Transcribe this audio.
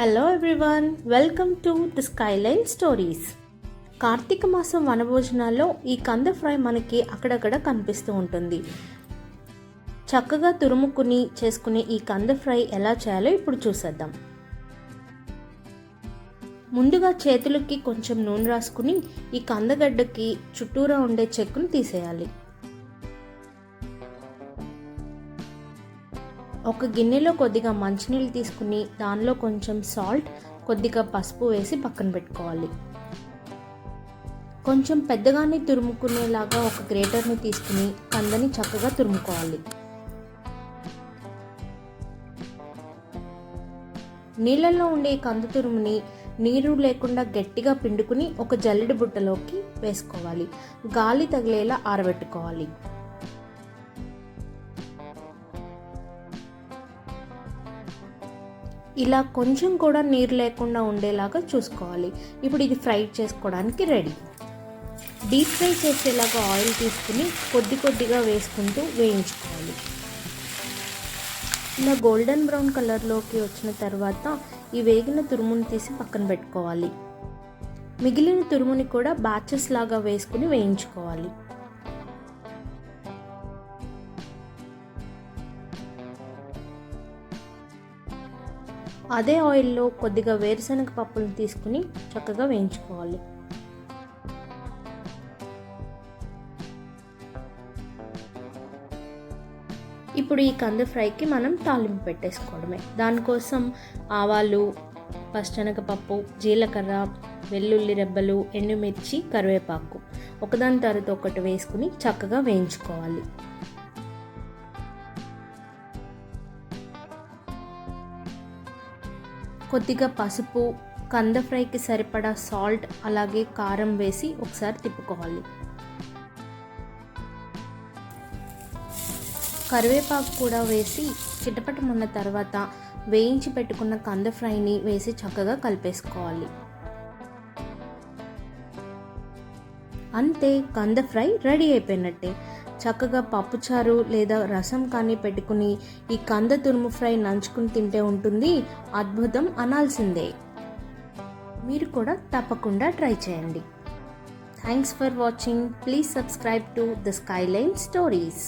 Hello everyone welcome to the skyline stories Karthika మాసం వనభోజనాల్లో ఈ కంద ఫ్రై మనకి అక్కడక్కడ కనిపిస్తూ ఉంటుంది. చక్కగా తురుముకుని చేసుకునే ఈ కంద ఫ్రై ఎలా చేయాలో ఇప్పుడు చూసేద్దాం. ముందుగా చేతులకి కొంచెం నూనె రాసుకుని ఈ కందగడ్డకి చుట్టూరా ఉండే చెక్కును తీసేయాలి. ఒక గిన్నెలో కొద్దిగా మంచినీళ్ళు తీసుకుని దానిలో కొంచెం సాల్ట్ కొద్దిగా పసుపు వేసి పక్కన పెట్టుకోవాలి. కొంచెం పెద్దగానే తురుముకునేలాగా ఒక గ్రేటర్ని తీసుకుని కందని చక్కగా తురుముకోవాలి. నీళ్ళల్లో ఉండే కంద తురుముని నీరు లేకుండా గట్టిగా పిండుకుని ఒక జల్లెడ బుట్టలోకి వేసుకోవాలి. గాలి తగిలేలా ఆరబెట్టుకోవాలి. ఇలా కొంచెం కూడా నీరు లేకుండా ఉండేలాగా చూసుకోవాలి. ఇప్పుడు ఇది ఫ్రై చేసుకోవడానికి రెడీ. డీప్ ఫ్రై చేసేలాగా ఆయిల్ తీసుకుని కొద్ది కొద్దిగా వేసుకుంటూ వేయించుకోవాలి. ఇలా గోల్డెన్ బ్రౌన్ కలర్లోకి వచ్చిన తర్వాత ఈ వేగిన తురుముని తీసి పక్కన పెట్టుకోవాలి. మిగిలిన తురుముని కూడా బ్యాచెస్ లాగా వేసుకుని వేయించుకోవాలి. అదే ఆయిల్లో కొద్దిగా వేరుశనగ పప్పులను తీసుకుని చక్కగా వేయించుకోవాలి. ఇప్పుడు ఈ కంద ఫ్రైకి మనం తాలింపు పెట్టేసుకోవడమే. దానికోసం ఆవాలు పచ్చనగపప్పు జీలకర్ర వెల్లుల్లి రెబ్బలు ఎండుమిర్చి కరివేపాకు. ఒకదాని తర్వాత ఒకటి వేసుకుని చక్కగా వేయించుకోవాలి. కొద్దిగా పసుపు కంద ఫ్రైకి సరిపడా సాల్ట్ అలాగే కారం వేసి ఒకసారి తిప్పుకోవాలి. కరివేపాకు కూడా వేసి చిటపటమున్న తర్వాత వేయించి పెట్టుకున్న కంద ఫ్రైని వేసి చక్కగా కలిపేసుకోవాలి. అంతే కంద ఫ్రై రెడీ అయిపోయినట్టే. చక్కగా పప్పుచారు లేదా రసం కానీ పెట్టుకుని ఈ కంద తురుము ఫ్రై నంచుకుని తింటే ఉంటుంది. అద్భుతం అనాల్సిందే. మీరు కూడా తప్పకుండా ట్రై చేయండి. Thanks for watching please subscribe to the skyline stories